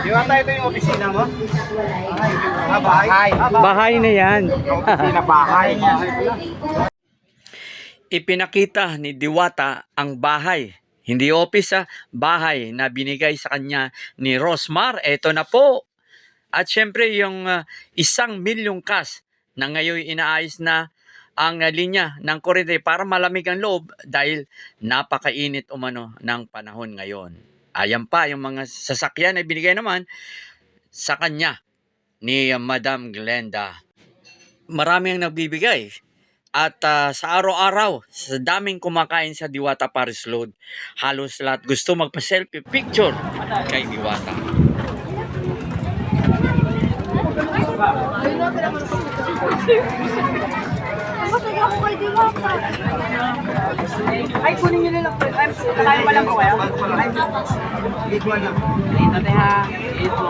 Diwata, ito yung opisina mo? Ah, bahay. Ah, Bahay na yan. Opisina, bahay. Ipinakita ni Diwata ang bahay. Hindi office ah, bahay na binigay sa kanya ni Rosmar. Ito na po. At syempre yung ah, isang milyong cash na ngayon inaayos na ang ah, linya ng kuryente para malamig ang loob dahil napakainit umano ng panahon ngayon. Ayan pa yung mga sasakyan na binigay naman sa kanya ni Madam Glenda. Marami ang nagbibigay. At ah, sa araw-araw, sa daming kumakain sa Diwata Paris Road, halos lahat gusto magpa-selfie picture kay Diwata. Masaya ako kay Diwata. Ay, kunin nyo na lang. Ay, kakain pa lang po kayo? Ito na. Ito na ha. Ito.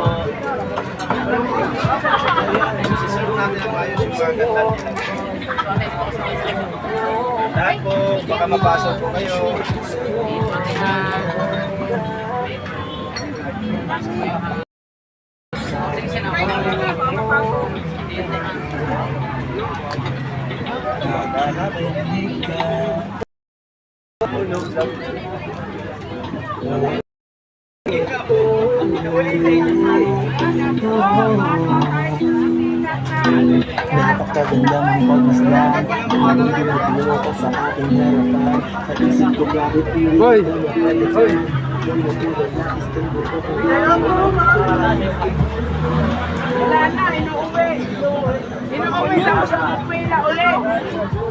Sisiro natin ang ayos yung mga ganda. Lahat po, baka mapasok po kayo. Napakaganda ng pagmasdan Ang ginagawa ko sa aking harapan Sa isip ko bakit pilit Hoy! Hoy! Wala Pumila ko sa pumila ulit.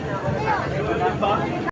Oui, oui, oui, oui, oui.